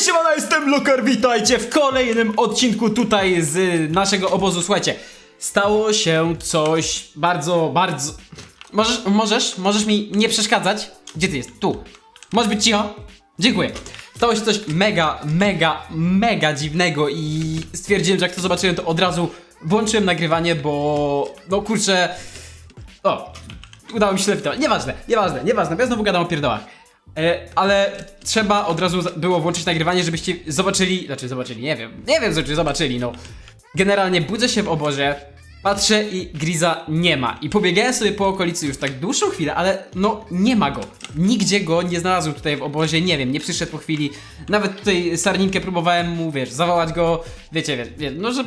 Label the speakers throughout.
Speaker 1: Cześć, siemano, jestem Lukar, witajcie w kolejnym odcinku tutaj z naszego obozu. Słuchajcie, stało się coś bardzo, bardzo... Możesz, możesz, możesz mi nie przeszkadzać? Gdzie ty jest? Tu. Możesz być cicho? Dziękuję. Stało się coś mega, mega, mega dziwnego i stwierdziłem, że jak to zobaczyłem, to od razu włączyłem nagrywanie, bo... No kurczę... O, udało mi się lepiej. Nieważne, nieważne, nieważne, bo ja znowu gadam o pierdołach. E, ale trzeba od razu było włączyć nagrywanie, żebyście zobaczyli, znaczy zobaczyli, nie wiem, nie wiem, czy zobaczyli, no. Generalnie budzę się w obozie, patrzę i Griza nie ma. I pobiegałem sobie po okolicy już tak dłuższą chwilę, ale no nie ma go. Nigdzie go nie znalazłem tutaj w obozie, nie wiem, nie przyszedł po chwili. Nawet tutaj sarninkę próbowałem mu, wiesz, zawołać go, wiecie, wie, wie, no że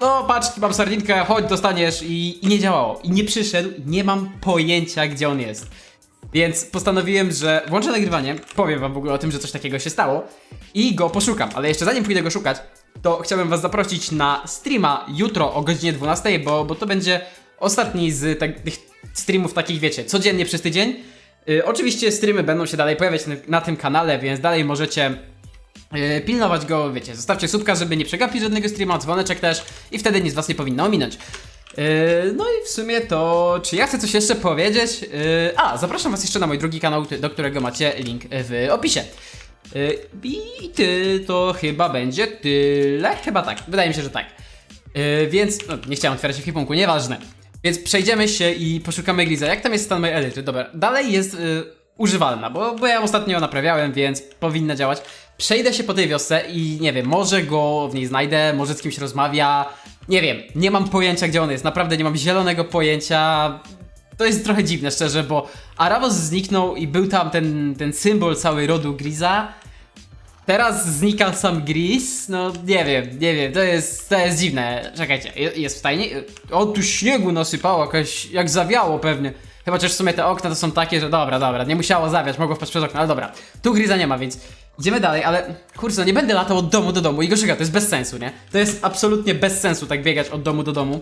Speaker 1: no patrz, mam sardinkę, chodź, dostaniesz i, i nie działało. I nie przyszedł, nie mam pojęcia gdzie on jest. Więc postanowiłem, że włączę nagrywanie, powiem wam w ogóle o tym, że coś takiego się stało i go poszukam. Ale jeszcze zanim pójdę go szukać, to chciałbym was zaprosić na streama jutro o godzinie 12, bo, bo to będzie ostatni z tak, tych streamów takich, wiecie, codziennie przez tydzień. Y, oczywiście streamy będą się dalej pojawiać na, na tym kanale, więc dalej możecie Yy, pilnować go, wiecie, zostawcie subka, żeby nie przegapić żadnego streama, dzwoneczek też i wtedy nic was nie powinno ominąć. Yy, no i w sumie to, czy ja chcę coś jeszcze powiedzieć? Yy, a, zapraszam was jeszcze na mój drugi kanał, do którego macie link w opisie. Yy, I ty, to chyba będzie tyle? Chyba tak, wydaje mi się, że tak. Więc, no, nie chciałem otwierać ekwipunku, nieważne. Więc przejdziemy się i poszukamy Griza. Jak tam jest stan mojej elitry? Dobra, dalej jest używalna, bo, bo ja ją ostatnio naprawiałem, więc powinna działać. Przejdę się po tej wiosce i nie wiem, może go w niej znajdę, może z kimś rozmawia. Nie wiem, nie mam pojęcia gdzie on jest, naprawdę nie mam zielonego pojęcia. To jest trochę dziwne, szczerze, bo Aravos zniknął i był tam ten, ten symbol cały rodu Griza. Teraz znika sam Gris, no nie wiem, nie wiem, to jest, to jest dziwne. Czekajcie, je- jest w stajni? O, tu śniegu nasypało, jakaś, jak zawiało pewnie. Chyba chociaż w sumie te okna to są takie, że dobra, dobra, nie musiało zawiać, mogło wpaść przez okno, ale dobra. Tu Griza nie ma, więc idziemy dalej, ale kurczę, no nie będę latał od domu do domu i go szukał, to jest bez sensu, nie? To jest absolutnie bez sensu tak biegać od domu do domu.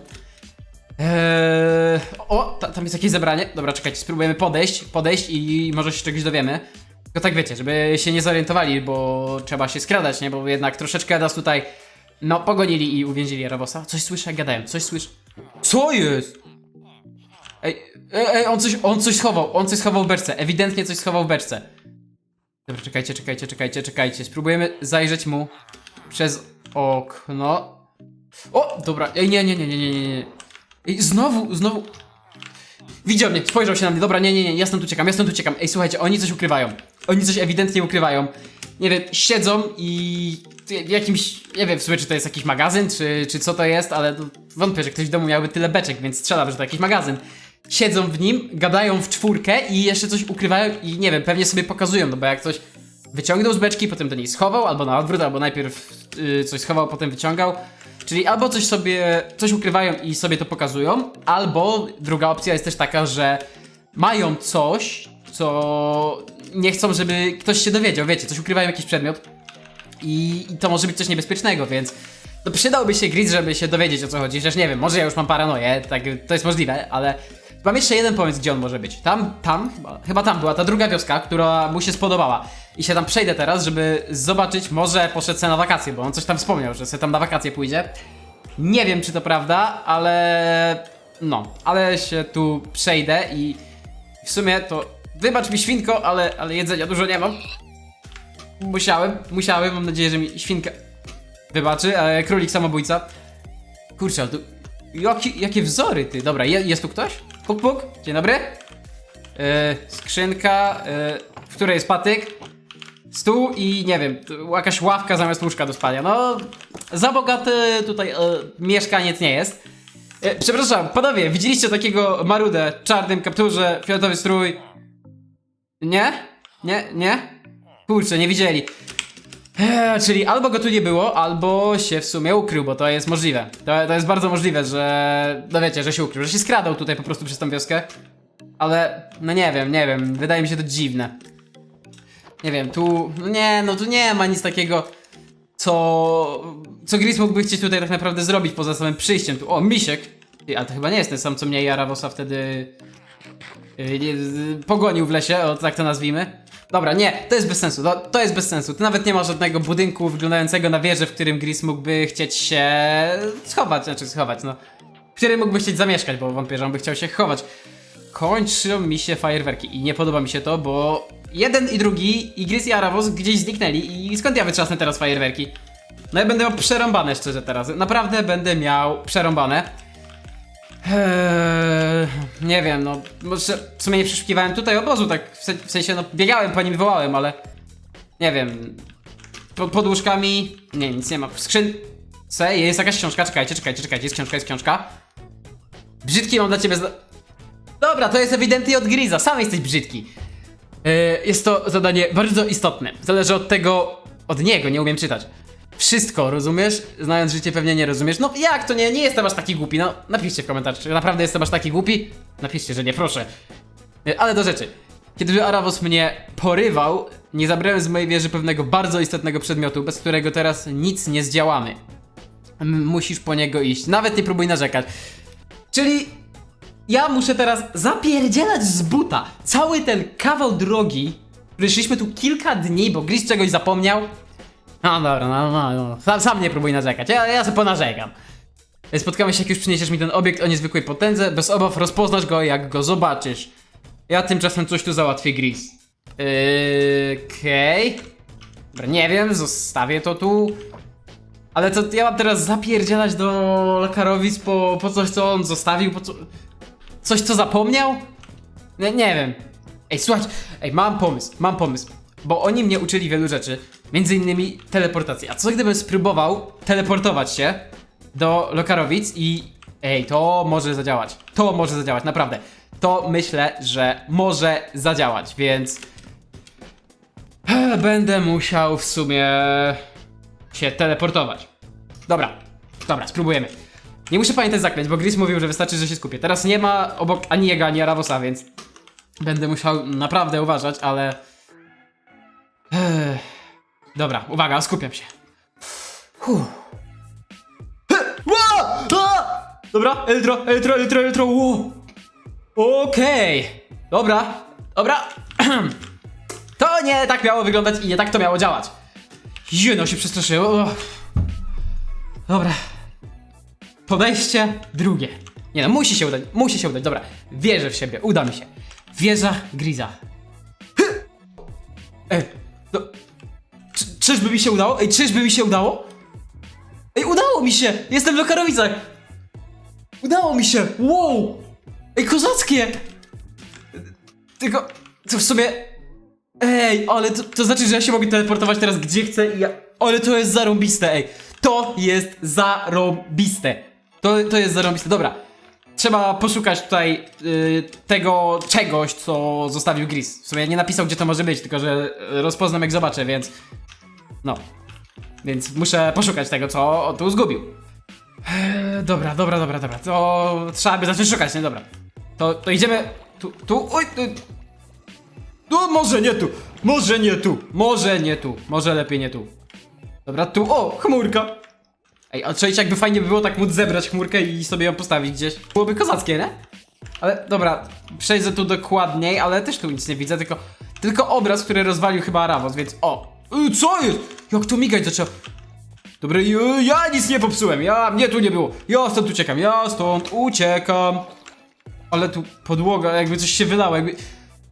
Speaker 1: Eee, o, ta, tam jest jakieś zebranie. Dobra, czekajcie, spróbujemy podejść, podejść i może się czegoś dowiemy. Tylko tak wiecie, żeby się nie zorientowali, bo trzeba się skradać, nie? Bo jednak troszeczkę nas tutaj, no, pogonili i uwięzili Rabosa. Coś słyszę, gadałem, coś słyszę. Co jest? Ej, ej, ej, on coś, on coś schował, on coś schował w beczce, ewidentnie coś schował w beczce. Dobra, czekajcie, czekajcie, czekajcie, czekajcie. Spróbujemy zajrzeć mu przez okno. O, dobra, ej, nie, nie, nie, nie, nie, nie. Ej, znowu, znowu. Widział mnie, spojrzał się na mnie. Dobra, nie, nie, nie, ja stąd uciekam, ja stąd uciekam. Ej, słuchajcie, oni coś ukrywają. Oni coś ewidentnie ukrywają. Nie wiem, siedzą i w jakimś, nie wiem w sumie, czy to jest jakiś magazyn, czy, czy co to jest, ale no, wątpię, że ktoś w domu miałby tyle beczek, więc strzelam, że to jakiś magazyn. Siedzą w nim, gadają w czwórkę i jeszcze coś ukrywają i nie wiem, pewnie sobie pokazują, no bo jak coś wyciągnął z beczki, potem do niej schował, albo na odwrót, albo najpierw y, coś schował, potem wyciągał. Czyli albo coś sobie, coś ukrywają i sobie to pokazują, albo druga opcja jest też taka, że mają coś, co nie chcą, żeby ktoś się dowiedział, wiecie, coś ukrywają jakiś przedmiot i, i to może być coś niebezpiecznego, więc to przydałby się Gris, żeby się dowiedzieć o co chodzi. Chociaż nie wiem, może ja już mam paranoję, tak, to jest możliwe, ale mam jeszcze jeden pomysł, gdzie on może być. Tam, tam, chyba, chyba tam była ta druga wioska, która mu się spodobała. I się tam przejdę teraz, żeby zobaczyć, może poszedł sobie na wakacje, bo on coś tam wspomniał, że sobie tam na wakacje pójdzie. Nie wiem, czy to prawda, ale no, ale się tu przejdę i w sumie to wybacz mi świnko, ale, ale jedzenia dużo nie mam. Musiałem, musiałem, mam nadzieję, że mi świnka wybaczy, ale królik samobójca. Kurczę, tu jaki, jakie wzory ty. Dobra, je, jest tu ktoś? Puk, puk, dzień dobry. Yy, skrzynka, yy, w której jest patyk. Stół i nie wiem, jakaś ławka zamiast łóżka do spania. No, za bogaty tutaj e, mieszkaniec nie jest. E, przepraszam, panowie, widzieliście takiego marudę, czarnym kapturze, fioletowy strój? Nie? Nie? Nie? Kurczę, nie widzieli. Eee, czyli albo go tu nie było, albo się w sumie ukrył, bo to jest możliwe. To, to jest bardzo możliwe, że. No wiecie, że się ukrył, że się skradał tutaj po prostu przez tą wioskę. Ale, no nie wiem, nie wiem, wydaje mi się to dziwne. Nie wiem, tu. No nie, no tu nie ma nic takiego, co. Co Gris mógłby chcieć tutaj tak naprawdę zrobić poza samym przyjściem. Tu, o, misiek! Ty, ale to chyba nie jest ten sam, co mnie i Arawosa wtedy. Yy, z- pogonił w lesie, o tak to nazwijmy. Dobra, nie, to jest bez sensu, to, to jest bez sensu. Tu nawet nie ma żadnego budynku wyglądającego na wieżę, w którym Gris mógłby chcieć się schować, znaczy schować, no. W którym mógłby chcieć zamieszkać, bo wątpię, że on by chciał się chować. Kończą mi się fajerwerki i nie podoba mi się to, bo jeden i drugi, i Gris i Aravos gdzieś zniknęli i skąd ja wytrzasnę teraz fajerwerki? No ja będę miał przerąbane szczerze teraz, naprawdę będę miał przerąbane. Eee, nie wiem, no może w sumie nie przeszukiwałem tutaj obozu, tak w, se w sensie no biegałem po nim, wołałem, ale nie wiem. Po pod łóżkami, nie, nic nie ma. W skrzynce jest jakaś książka, czekajcie, czekajcie, czekajcie, jest książka, jest książka. Brzydki mam dla ciebie zda... Dobra, to jest ewidentnie od Griza, sam jesteś brzydki. Eee, jest to zadanie bardzo istotne, zależy od tego, od niego, nie umiem czytać. Wszystko, rozumiesz? Znając życie pewnie nie rozumiesz. No jak to nie? Nie jestem aż taki głupi. No napiszcie w komentarzu, czy naprawdę jestem aż taki głupi? Napiszcie, że nie, proszę. E, Ale do rzeczy. Kiedy Aravos mnie porywał, nie zabrałem z mojej wieży pewnego bardzo istotnego przedmiotu, bez którego teraz nic nie zdziałamy. M- Musisz po niego iść. Nawet nie próbuj narzekać. Czyli ja muszę teraz zapierdzielać z buta cały ten kawał drogi, który tu kilka dni, bo Gris czegoś zapomniał. No dobra, no, no, no. Sam, sam nie próbuj narzekać, ja, ja sobie ponarzekam. Spotkamy się, jak już przyniesiesz mi ten obiekt o niezwykłej potędze. Bez obaw rozpoznasz go, jak go zobaczysz. Ja tymczasem coś tu załatwię, Gris. Yy, Okej. Dobra, nie wiem, zostawię to tu. Ale co, ja mam teraz zapierdzielać do Lakarowic po, po coś, co on zostawił, po co... Coś, co zapomniał? Nie, nie wiem. Ej, słuchaj, ej, mam pomysł, mam pomysł. Bo oni mnie uczyli wielu rzeczy, między innymi teleportacji. A co gdybym spróbował teleportować się do Lokarowic i... Ej, to może zadziałać. To może zadziałać, naprawdę. To myślę, że może zadziałać, więc... Będę musiał w sumie się teleportować. Dobra, dobra, spróbujemy. Nie muszę pamiętać zaklęć, bo Gris mówił, że wystarczy, że się skupię. Teraz nie ma obok ani jego, ani Aravosa, więc będę musiał naprawdę uważać, ale... Ech. Dobra, uwaga, skupiam się. Dobra, Eldro, Eldro, Eldro, Eldro, ło! Okej, dobra, dobra. To nie tak miało wyglądać i nie tak to miało działać. Jeno się przestraszyło. Dobra. Podejście drugie. Nie no, musi się udać, musi się udać, dobra. Wierzę w siebie, uda mi się. Wieża Griza. Hy! Czyżby mi się udało? Ej, czyżby mi się udało? Ej, udało mi się! Jestem w Lokarowicach! Udało mi się! Wow! Ej, kozackie! Tylko, to w sumie... Ej, ale to, to znaczy, że ja się mogę teleportować teraz gdzie chcę i ja... Ale to jest zarąbiste, ej! To jest zarąbiste! To, to jest zarąbiste, dobra. Trzeba poszukać tutaj y, tego czegoś, co zostawił Gris. W sumie nie napisał, gdzie to może być, tylko że rozpoznam jak zobaczę, więc... No. Więc muszę poszukać tego, co on tu zgubił. Eee, dobra, dobra, dobra, dobra. To trzeba by zacząć szukać, nie? Dobra. To, to idziemy. Tu, tu, oj, tu. Tu, może nie tu. Może nie tu. Może nie tu. Może lepiej nie tu. Dobra, tu. O, chmurka. Ej, a czujecie, jakby fajnie by było tak móc zebrać chmurkę i sobie ją postawić gdzieś. Byłoby kozackie, nie? Ale dobra, przejdę tu dokładniej, ale też tu nic nie widzę, tylko, tylko obraz, który rozwalił chyba Aravos, więc o. Y, co jest? Jak to migać zaczęło? Dobra, y, ja nic nie popsułem, ja, mnie tu nie było. Ja stąd uciekam, ja stąd uciekam. Ale tu podłoga, jakby coś się wylało, jakby,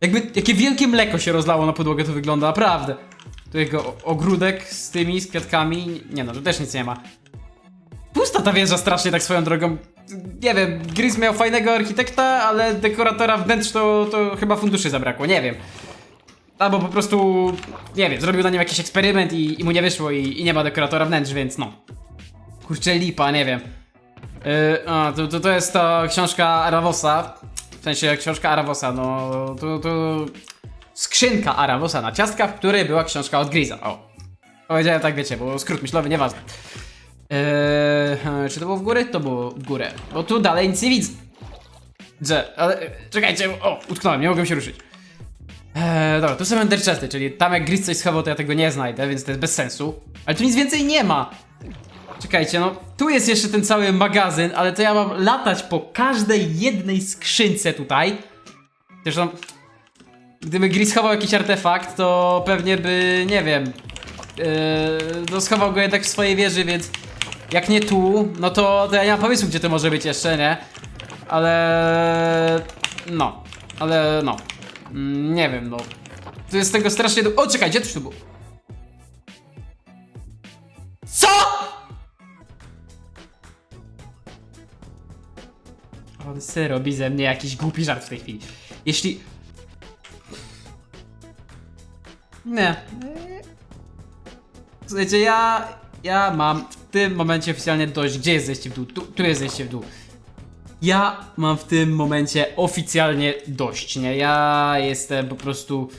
Speaker 1: jakby, jakie wielkie mleko się rozlało na podłogę to wygląda, naprawdę. Tu jego ogródek z tymi, z kwiatkami, nie no, tu też nic nie ma. Pusta ta wieża strasznie tak swoją drogą. Nie wiem, Gris miał fajnego architekta, ale dekoratora wnętrz to, to chyba funduszy zabrakło, nie wiem. Albo po prostu, nie wiem, zrobił na nim jakiś eksperyment i, i mu nie wyszło i, i nie ma dekoratora wnętrz, więc no. Kurczę, lipa, nie wiem. Yy, a, to, to, to jest ta książka Aravosa. W sensie książka Aravosa, no to, to skrzynka Aravosa na ciastka, w której była książka od Griza. O. Powiedziałem tak, wiecie, bo skrót myślowy, nieważne. Eee, czy to było w górę? To było w górę. Bo tu dalej nic nie widzę. Że, ale czekajcie, o, utknąłem, nie mogłem się ruszyć. Eee, dobra, tu są Ender Chesty, czyli tam jak Gris coś schował, to ja tego nie znajdę, więc to jest bez sensu. Ale tu nic więcej nie ma. Czekajcie, no, tu jest jeszcze ten cały magazyn, ale to ja mam latać po każdej jednej skrzynce tutaj. Zresztą, Gdyby Gris schował jakiś artefakt, to pewnie by, nie wiem, yy, no schował go jednak w swojej wieży, więc jak nie tu, no to, to ja nie mam pomysłu, gdzie to może być jeszcze, nie? Ale... no, ale no, Mm, nie wiem, no. To jest tego strasznie du- O, czekaj, gdzie to było? Co?! On sy robi ze mnie jakiś głupi żart w tej chwili. Jeśli... Nie. Słuchajcie, ja... Ja mam w tym momencie oficjalnie dość. Gdzie jest zejście w dół? Tu, tu jest zejście w dół. Ja mam w tym momencie oficjalnie dość, nie? Ja jestem po prostu...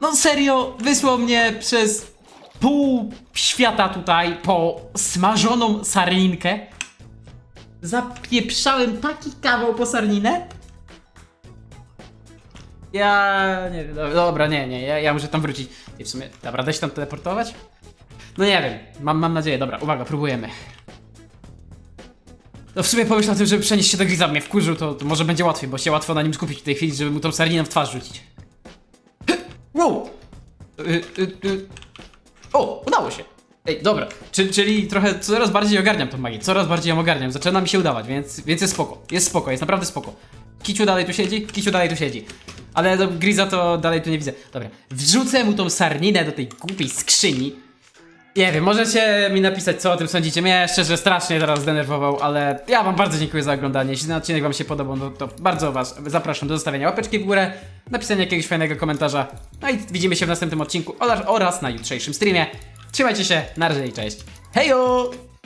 Speaker 1: No serio, wysłał mnie przez pół świata tutaj po smażoną sarninkę. Zapieprzałem taki kawał po sarninę. Ja nie wiem, dobra, dobra, nie, nie, ja, ja muszę tam wrócić. I w sumie, dobra, da się tam teleportować? No nie wiem, mam, mam nadzieję, dobra, uwaga, próbujemy. No w sumie pomyśl o tym, żeby przenieść się do Griza, mnie wkurzył, to, to może będzie łatwiej, bo się łatwo na nim skupić w tej chwili, żeby mu tą sarninę w twarz rzucić. Wow! Y, y, y. O, udało się. Ej, dobra, Czy, czyli trochę coraz bardziej ogarniam tą magię, coraz bardziej ją ogarniam, zaczyna mi się udawać, więc, więc jest spoko, jest spoko, jest naprawdę spoko. Kiciu dalej tu siedzi, Kiciu dalej tu siedzi. Ale do Griza to dalej tu nie widzę. Dobra, wrzucę mu tą sarninę do tej głupiej skrzyni. Nie wiem, możecie mi napisać, co o tym sądzicie. Mnie szczerze strasznie teraz zdenerwował, ale ja wam bardzo dziękuję za oglądanie. Jeśli ten odcinek wam się podobał, no to bardzo was zapraszam do zostawienia łapeczki w górę, napisania jakiegoś fajnego komentarza. No i widzimy się w następnym odcinku oraz- na jutrzejszym streamie. Trzymajcie się, na razie i cześć. Hejo!